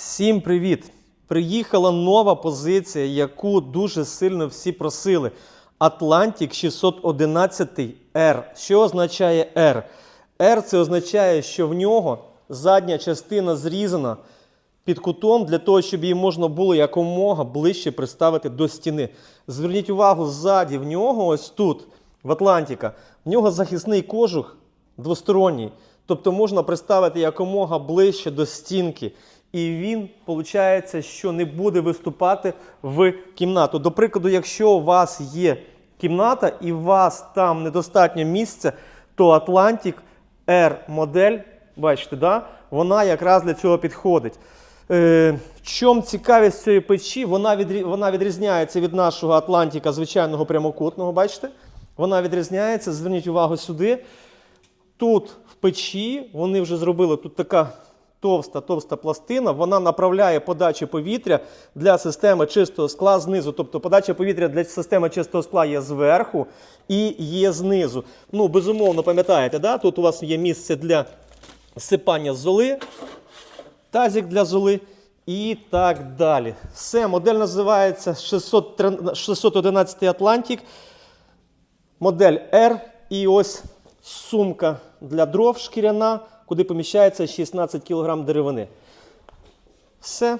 Всім привіт! Приїхала нова позиція, яку дуже сильно всі просили. Atlantic 611 R. Що означає R? R це означає, що в нього задня частина зрізана під кутом для того, щоб її можна було якомога ближче приставити до стіни. Зверніть увагу, ззаді в нього, ось тут, в Атлантика, в нього захисний кожух двосторонній. Тобто можна приставити якомога ближче до стінки. І він, виходить, що не буде виступати в кімнату. До прикладу, якщо у вас є кімната і у вас там недостатньо місця, то Atlantic R модель, бачите, да? вона якраз для цього підходить. Е, в чому цікавість цієї печі? Вона, відрі... вона відрізняється від нашого Атлантика звичайного прямокутного, бачите? Вона відрізняється, зверніть увагу сюди. Тут в печі вони вже зробили тут така товста, товста пластина. Вона направляє подачу повітря для системи чистого скла знизу. Тобто подача повітря для системи чистого скла є зверху і є знизу. Ну, безумовно, пам'ятаєте, да? тут у вас є місце для сипання золи, тазик для золи. І так далі. Все, модель називається 613 611 Atlantic. Модель R. І ось сумка для дров шкіряна, куди поміщається 16 кг деревини. Все.